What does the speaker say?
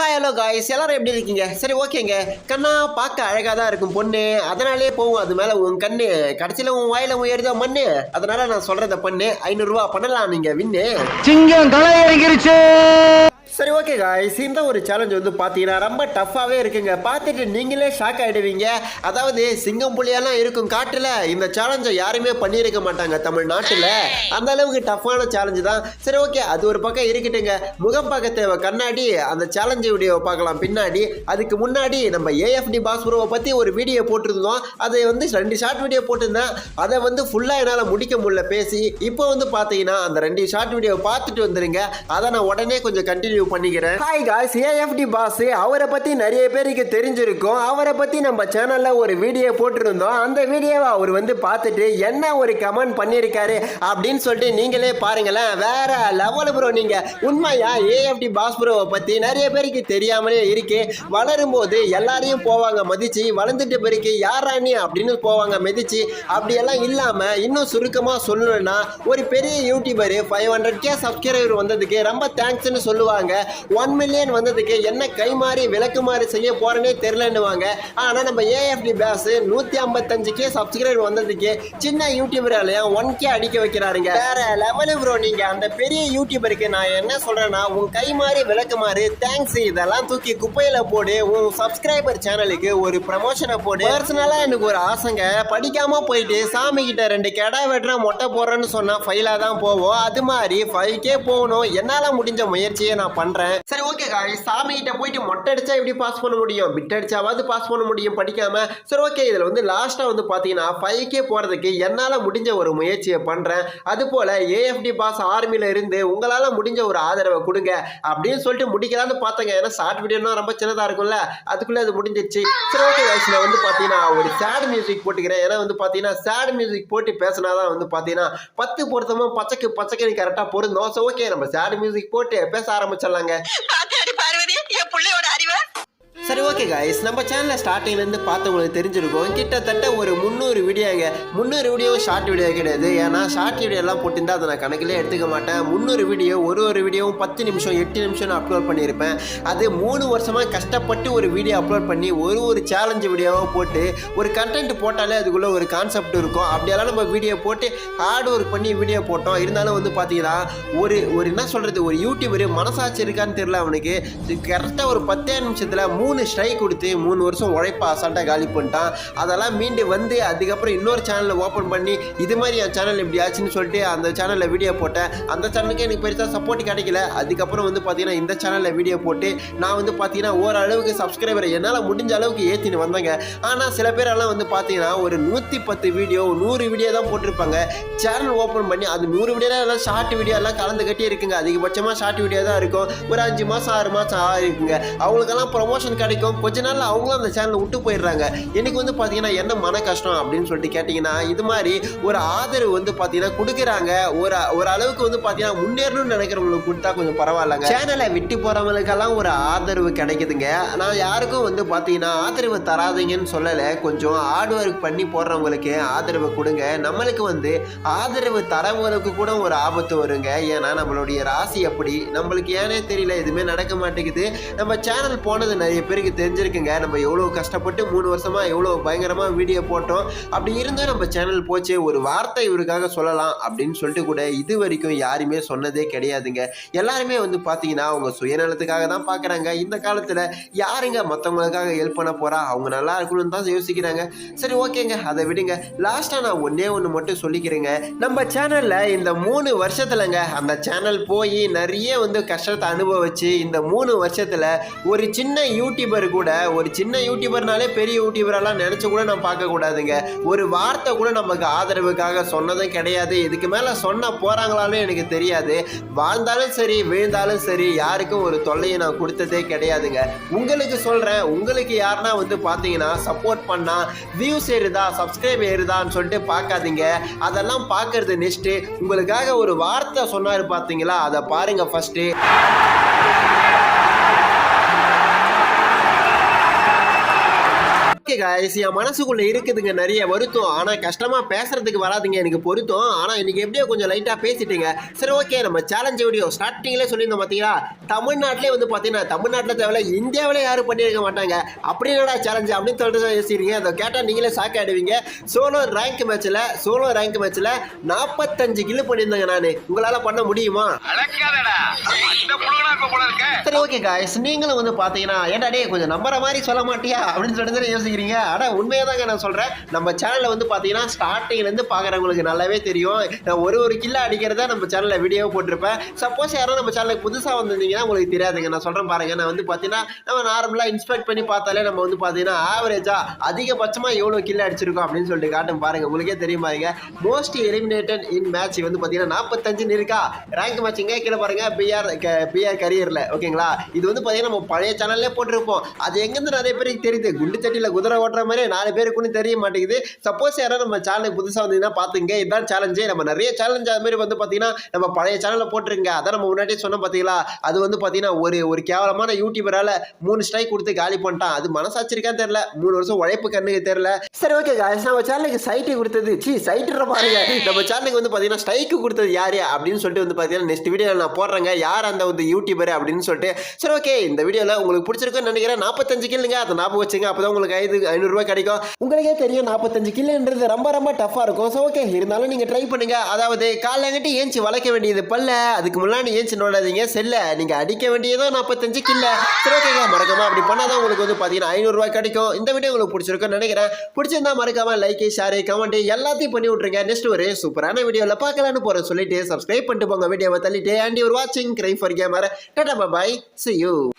Hi hello guys எல்லாரும் எப்படி இருக்கீங்க? சரி ஓகேங்க. கண்ணா பார்க்க அழகாக தான் இருக்கும் பொண்ணு. அதனாலே போகும் அது மேலே உன் கண்ணு. கடைசியில் உன் வாயில உயருதா மண்ணு. அதனால நான் சொல்கிறத பண்ணு. ஐநூறுரூவா பண்ணலாம் நீங்கள் வின்னு. சிங்கம் தலை இறங்கிருச்சு சரி ஓகே காய்ஸ் இந்த ஒரு சேலஞ்ச் வந்து பார்த்தீங்கன்னா ரொம்ப டஃப்பாகவே இருக்குங்க. பார்த்துட்டு நீங்களே ஷாக் ஆகிடுவீங்க அதாவது சிங்கம் புலியெல்லாம் இருக்கும் காட்டில் இந்த சேலஞ்சை யாருமே பண்ணியிருக்க மாட்டாங்க தமிழ்நாட்டில். அந்த அளவுக்கு டஃப்பான சேலஞ்சு தான். சரி ஓகே அது ஒரு பக்கம் இருக்கட்டுங்க. முகம் பார்க்க தேவை. கண்ணாடி அந்த சேலஞ்சு வீடியோவை பார்க்கலாம். பின்னாடி அதுக்கு முன்னாடி நம்ம ஏஎஃப்டி பாஸ்புரோவை பற்றி ஒரு வீடியோ போட்டிருந்தோம். அதை வந்து ரெண்டு ஷார்ட் வீடியோ போட்டிருந்தேன். அதை வந்து ஃபுல்லாக என்னால் முடிக்க முடியல. பேசி இப்போ வந்து பார்த்தீங்கன்னா அந்த ரெண்டு ஷார்ட் வீடியோ பார்த்துட்டு வந்துருங்க. அதை நான் உடனே கொஞ்சம் கண்டினியூ பண்ணிக்கிறேன். ஹாய் காய்ஸ் ஏஎஃப்டி பாஸ் அவரை பற்றி நிறைய பேருக்கு தெரிஞ்சிருக்கும். அவரை பற்றி நம்ம சேனலில் ஒரு வீடியோ போட்டிருந்தோம். அந்த வீடியோவை அவர் வந்து பார்த்துட்டு என்ன ஒரு கமெண்ட் பண்ணியிருக்காரு? அப்படின்னு சொல்லிட்டு நீங்களே பாருங்களேன். வேற லெவல் ப்ரோ நீங்கள் உண்மையா ஏஎஃப்டி பாஸ் ப்ரோவை பற்றி நிறைய பேருக்கு தெரியாமலே இருக்கு. வளரும்போது எல்லாரையும் போவாங்க மதிச்சு. வளர்ந்துட்ட பிறகு யாரா நீ அப்படின்னு போவாங்க மிதிச்சு. அப்படியெல்லாம் இல்லாமல் இன்னும் சுருக்கமாக சொல்லணும்னா ஒரு பெரிய YouTuber five hundred K subscriber வந்ததுக்கு ரொம்ப தேங்க்ஸ்னு சொல்லுவாங்க. ஒன் மில்லியன் வந்ததுக்கு என்ன கை மாறி விளக்கு மாறி செய்ய போறேனே தெரிலன்னுவாங்க ஆனால் நம்ம ஏஎஃப்டி பேஸ் நூற்றி ஐம்பத்தஞ்சு கே சப்ஸ்கிரைபர் வந்ததுக்கு சின்ன யூடியூபராலையும் ஒன் கே அடிக்க வைக்கிறாருங்க. வேற லெவலு ப்ரோ நீங்க. அந்த பெரிய யூடியூபருக்கு நான் என்ன சொல்றேன்னா உன் கை மாறி விளக்கு மாறி தேங்க்ஸ் இதெல்லாம் தூக்கி குப்பையில போடு. உன் சப்ஸ்கிரைபர் சேனலுக்கு ஒரு ப்ரமோஷனை போடு. பர்சனலாக எனக்கு ஒரு ஆசைங்க. படிக்காம போயிட்டு சாமி கிட்ட ரெண்டு கெடா வெட்டுறா மொட்டை போடுறேன்னு சொன்னா ஃபைலாக தான் போவோம் அது மாதிரி ஃபைவ் கே போகணும். என்னால் முடிஞ்ச முயற்சியை நான் பண்றேன் சரி ஓகே காய் சாமி கிட்ட போயிட்டு மொட்டை அடிச்சா எப்படி பாஸ் பண்ண முடியும்? பிட் அடிச்சாவது பாஸ் பண்ண முடியும் படிக்காம. சரி ஓகே இதுல வந்து லாஸ்டா வந்து பாத்தீங்கன்னா ஃபைவ் கே போறதுக்கு என்னால முடிஞ்ச ஒரு முயற்சியை பண்றேன். அது போல ஏஎஃப்டி பாஸ் ஆர்மியில இருந்து உங்களால முடிஞ்ச ஒரு ஆதரவை கொடுங்க அப்படின்னு சொல்லிட்டு முடிக்கலாம்னு பார்த்தேங்க. ஏன்னா ஷார்ட் வீடியோனா ரொம்ப சின்னதா இருக்கும்ல. அதுக்குள்ள அது முடிஞ்சிருச்சு சரி ஓகே காய்ஸ் நான் வந்து பாத்தீங்கன்னா ஒரு சேட் மியூசிக் போட்டுக்கிறேன். ஏன்னா வந்து பாத்தீங்கன்னா சேட் மியூசிக் போட்டு பேசினாதான் வந்து பாத்தீங்கன்னா பத்து பொருத்தமும் பச்சைக்கு பச்சைக்கு கரெக்டா பொருந்தோம். ஸோ ஓகே நம்ம சேட் மியூசிக் போட்டு பேச ஆரம்பிச்சிடலாங்க பாத்தாடி சரி ஓகே கைஸ் நம்ம சேனலில் ஸ்டார்டிங்லேருந்து பார்த்தவங்களுக்கு தெரிஞ்சிருக்கும். கிட்டத்தட்ட ஒரு முந்நூறு வீடியோங்க. முந்நூறு வீடியோ ஷார்ட் வீடியோ கிடையாது. ஏன்னா ஷார்ட் வீடியோ எல்லாம் போட்டிருந்தா அதை நான் கணக்கிலே எடுத்துக்க மாட்டேன். முந்நூறு வீடியோ ஒரு ஒரு வீடியோவும் பத்து நிமிஷம் எட்டு நிமிஷம் அப்லோட் பண்ணியிருப்பேன். அது மூணு வருஷமாக கஷ்டப்பட்டு ஒரு வீடியோ அப்லோட் பண்ணி ஒரு ஒரு சேலஞ்சு வீடியோவாக போட்டு ஒரு கண்டென்ட் போட்டாலே அதுக்குள்ளே ஒரு கான்செப்ட் இருக்கும். அப்படியெல்லாம் நம்ம வீடியோ போட்டு ஹார்ட் ஒர்க் பண்ணி வீடியோ போட்டோம். இருந்தாலும் வந்து பார்த்தீங்கன்னா ஒரு ஒரு என்ன சொல்கிறது ஒரு யூடியூபர் மனசாட்சி இருக்கான்னு தெரியல அவனுக்கு. கரெக்டாக ஒரு பத்தே நிமிஷத்தில் மூணு ஸ்ட்ரைக் கொடுத்து மூணு வருஷம் உழைப்பா அசால்ட்டாக காலி பண்ணிட்டான். அதெல்லாம் மீண்டு வந்து அதுக்கப்புறம் இன்னொரு சேனலில் ஓப்பன் பண்ணி இது மாதிரி என் சேனல் இப்படி ஆச்சுன்னு சொல்லிட்டு அந்த சேனலில் வீடியோ போட்டேன். அந்த சேனலுக்கு எனக்கு பெருசாக சப்போர்ட் கிடைக்கல. அதுக்கப்புறம் வந்து பார்த்தீங்கன்னா இந்த சேனலில் வீடியோ போட்டு நான் வந்து பார்த்தீங்கன்னா ஓரளவுக்கு சப்ஸ்கிரைபர் என்னால் முடிஞ்ச அளவுக்கு ஏற்றின்னு வந்தேங்க. ஆனால் சில பேரெல்லாம் வந்து பார்த்தீங்கன்னா ஒரு நூற்றி பத்து வீடியோ நூறு வீடியோ தான் போட்டிருப்பாங்க. சேனல் ஓப்பன் பண்ணி அது நூறு வீடியோ எல்லாம் ஷார்ட் வீடியோ எல்லாம் கலந்து கட்டி இருக்குங்க அதிகபட்சமாக ஷார்ட் வீடியோ தான் இருக்கும். ஒரு அஞ்சு மாதம் ஆறு மாதம் ஆகிருக்குங்க அவங்களுக்கெல்லாம் ப்ரொமோஷன் கிடைக்கும் கொஞ்ச நாள் அவங்களும் அந்த சேனலை விட்டு போயிடுறாங்க. எனக்கு வந்து பார்த்தீங்கன்னா என்ன மன கஷ்டம் அப்படின்னு சொல்லிட்டு கேட்டிங்கன்னா இது மாதிரி ஒரு ஆதரவு வந்து பார்த்தீங்கன்னா கொடுக்குறாங்க. ஒரு ஒரு அளவுக்கு வந்து பார்த்தீங்கன்னா முன்னேறணும்னு நினைக்கிறவங்களுக்கு கொடுத்தா கொஞ்சம் பரவாயில்லங்க. சேனலை விட்டு போகிறவங்களுக்கெல்லாம் ஒரு ஆதரவு கிடைக்குதுங்க. நான் யாருக்கும் வந்து பார்த்தீங்கன்னா ஆதரவு தராதீங்கன்னு சொல்லலை. கொஞ்சம் ஹார்ட் ஒர்க் பண்ணி போடுறவங்களுக்கு ஆதரவு கொடுங்க. நம்மளுக்கு வந்து ஆதரவு தரவங்களுக்கு கூட ஒரு ஆபத்து வருங்க. ஏன்னா நம்மளுடைய ராசி அப்படி. நம்மளுக்கு ஏனே தெரியல. எதுவுமே நடக்க மாட்டேங்குது. நம்ம சேனல் போனது நிறைய பேருக்கு தெரிஞ்சிருக்குங்க. நம்ம எவ்வளோ கஷ்டப்பட்டு மூணு வருஷமாக எவ்வளோ பயங்கரமாக வீடியோ போட்டோம். அப்படி இருந்தும் நம்ம சேனல் போச்சு ஒரு வார்த்தை இவருக்காக சொல்லலாம் அப்படின்னு சொல்லிட்டு கூட இது வரைக்கும் யாருமே சொன்னதே கிடையாதுங்க. எல்லாருமே வந்து பார்த்தீங்கன்னா அவங்க சுயநலத்துக்காக தான் பார்க்குறாங்க இந்த காலத்தில் யாருங்க மற்றவங்களுக்காக ஹெல்ப் பண்ண போகிறா அவங்க நல்லா இருக்கணும்னு தான் யோசிக்கிறாங்க. சரி ஓகேங்க. அதை விடுங்க. லாஸ்ட்டாக நான் ஒன்றே ஒன்று மட்டும் சொல்லிக்கிறேங்க. நம்ம சேனலில் இந்த மூணு வருஷத்துலங்க அந்த சேனல் போய் நிறைய வந்து கஷ்டத்தை அனுபவிச்சு இந்த மூணு வருஷத்தில் ஒரு சின்ன யூடியூப் யூடியூபர் கூட ஒரு சின்ன யூடியூபர்னாலே பெரிய யூடியூபரெல்லாம் நினச்சி கூட நான் பார்க்கக்கூடாதுங்க ஒரு வார்த்தை கூட நமக்கு ஆதரவுக்காக சொன்னதும் கிடையாது. இதுக்கு மேலே சொன்ன போகிறாங்களாலும் எனக்கு தெரியாது. வாழ்ந்தாலும் சரி விழுந்தாலும் சரி யாருக்கும் ஒரு தொல்லையை நான் கொடுத்ததே கிடையாதுங்க. உங்களுக்கு சொல்கிறேன் உங்களுக்கு யாருன்னா வந்து பார்த்தீங்கன்னா சப்போர்ட் பண்ணால் வியூஸ் ஏறுதா சப்ஸ்கிரைப் ஏறுதான்னு சொல்லிட்டு பார்க்காதீங்க. அதெல்லாம் பார்க்கறது நெக்ஸ்ட்டு உங்களுக்காக ஒரு வார்த்தை சொன்னார் பார்த்தீங்களா? அதை பாருங்கள் ஃபஸ்ட்டு ஓகே காய்ஸ் என் மனசுக்குள்ள இருக்குதுங்க நிறைய வருத்தம். ஆனா கஷ்டமா பேசுறதுக்கு வராதுங்க. எனக்கு பொருத்தம். ஆனா இன்னைக்கு எப்படியோ கொஞ்சம் லைட்டா பேசிட்டீங்க. சரி ஓகே நம்ம சேலஞ்ச் வீடியோ ஸ்டார்டிங்ல சொல்லியிருந்தோம் பாத்தீங்களா? தமிழ்நாட்டிலே வந்து பாத்தீங்கன்னா தமிழ்நாட்டில் தேவையில்ல இந்தியாவில் யாரும் பண்ணியிருக்க மாட்டாங்க. அப்படி என்னடா சேலஞ்ச் அப்படின்னு சொல்லிட்டு யோசிக்கிறீங்க. அதை கேட்டா நீங்களே ஷாக் ஆடுவீங்க சோலோ ரேங்க் மேட்ச்ல சோலோ ரேங்க் மேட்ச்ல நாற்பத்தஞ்சு கில்லு பண்ணியிருந்தேங்க நான். உங்களால பண்ண முடியுமா? சரி ஓகே காய்ஸ் நீங்களும் வந்து பார்த்தீங்கன்னா ஏன்டா டே கொஞ்சம் நம்புற மாதிரி சொல்ல மாட்டியா? அப்படின்னு சொல்லிட்டு யோசிக்கிறீங்க. ஆனால் உண்மையாக தாங்க நான் சொல்கிறேன் நம்ம சேனலில் வந்து பார்த்தீங்கன்னா ஸ்டார்டிங்லேருந்து பார்க்குறவங்களுக்கு நல்லாவே தெரியும். நான் ஒரு ஒரு கிலோ அடிக்கிறத நம்ம சேனலில் வீடியோ போட்டிருப்பேன். சப்போஸ் யாரும் நம்ம சேனலுக்கு புதுசாக வந்திருந்தீங்கன்னா உங்களுக்கு தெரியாதுங்க. நான் சொல்கிறேன் பாருங்க. நான் வந்து பார்த்தீங்கன்னா நம்ம நார்மலாக இன்ஸ்பெக்ட் பண்ணி பார்த்தாலே நம்ம வந்து பார்த்தீங்கன்னா ஆவரேஜாக அதிகபட்சமாக எவ்வளோ கிலோ அடிச்சிருக்கோம் அப்படின்னு சொல்லிட்டு காட்டும் பாருங்கள் உங்களுக்கே தெரியும் இருங்க மோஸ்ட் எலிமினேட்டட் இன் மேட்ச் வந்து பார்த்தீங்கன்னா நாற்பத்தஞ்சுன்னு இருக்கா. ரேங்க் மேட்சிங்க கீழே பாருங்கள் பிஆர் பிஆர் கரியரில் ஓகேங்களா இது வந்து பார்த்தீங்கன்னா நம்ம பழைய சேனல்லே போட்டிருப்போம். அது எங்கேருந்து நிறைய பேருக்கு தெரியுது. குண்டு சட்டியில் குதிரை ஓட்டுற மாதிரி நாலு பேருக்குன்னு தெரிய மாட்டேங்குது. சப்போஸ் யாராவது நம்ம சேனலுக்கு புதுசாக வந்தீங்கன்னா பார்த்துங்க இதுதான் சேலஞ்சு நம்ம நிறைய சேலஞ்ச் அது மாதிரி வந்து பார்த்தீங்கன்னா நம்ம பழைய சேனலில் போட்டிருங்க. அதான் நம்ம முன்னாடியே சொன்னோம் பார்த்தீங்களா அது வந்து பார்த்தீங்கன்னா ஒரு ஒரு கேவலமான யூடியூபரால் மூணு ஸ்ட்ரைக் கொடுத்து காலி பண்ணிட்டான். அது மனசாட்சி இருக்கான்னு தெரியல. மூணு வருஷம் உழைப்பு கண்ணுக்கு தெரியல. சரி ஓகே guys. நம்ம சேனலுக்கு சைட்டு கொடுத்தது. சி சைட்டுற பாருங்க. நம்ம சேனலுக்கு வந்து பார்த்தீங்கன்னா ஸ்ட்ரைக்கு கொடுத்தது யார்? அப்படின்னு சொல்லிட்டு வந்து பார்த்தீங்கன்னா நெக்ஸ்ட் வீடியோவில் நான் போடுறேங்க. யார் அந்த வந்து யூடியூபர் அப்படின்னு சொல்லிட்டு சரி ஓகே இந்த வீடியோவில் உங்களுக்கு பிடிச்சிருக்குன்னு நினைக்கிறேன். நாற்பத்தஞ்சு கில்லுங்க அதை ஞாபகம் வச்சுங்க. அப்போ தான் உங்களுக்கு ஐந்து ஐநூறுரூவா கிடைக்கும். உங்களுக்கே தெரியும் நாற்பத்தஞ்சு கில்லுன்றது ரொம்ப ரொம்ப டஃப்பாக இருக்கும். ஸோ ஓகே இருந்தாலும் நீங்கள் ட்ரை பண்ணுங்க. அதாவது காலங்கிட்டு ஏஞ்சி வளர்க்க வேண்டியது பல்ல. அதுக்கு முன்னாடி ஏஞ்சி நோடாதீங்க செல்ல நீங்கள் அடிக்க வேண்டியதோ நாற்பத்தஞ்சு கில்ல சரி ஓகேங்க மறக்காமல் அப்படி பண்ணாதான் உங்களுக்கு வந்து பார்த்தீங்கன்னா ஐநூறுரூவா கிடைக்கும். இந்த வீடியோ உங்களுக்கு பிடிச்சிருக்குன்னு நினைக்கிறேன். பிடிச்சிருந்தா மறக்காம லைக் ஷேர் கமெண்ட் எல்லாத்தையும் பண்ணி விட்ருங்க நெக்ஸ்ட் ஒரு சூப்பரான வீடியோவில் பார்க்கலான்னு போகிறேன் சொல்லிட்டு சப்ஸ்கிரைப் பண்ணிட்டு போங்க. வீடியோவை தள்ளிட்டு அண்ட் யூர் வாட்சிங் crime for camera tata bye right. See you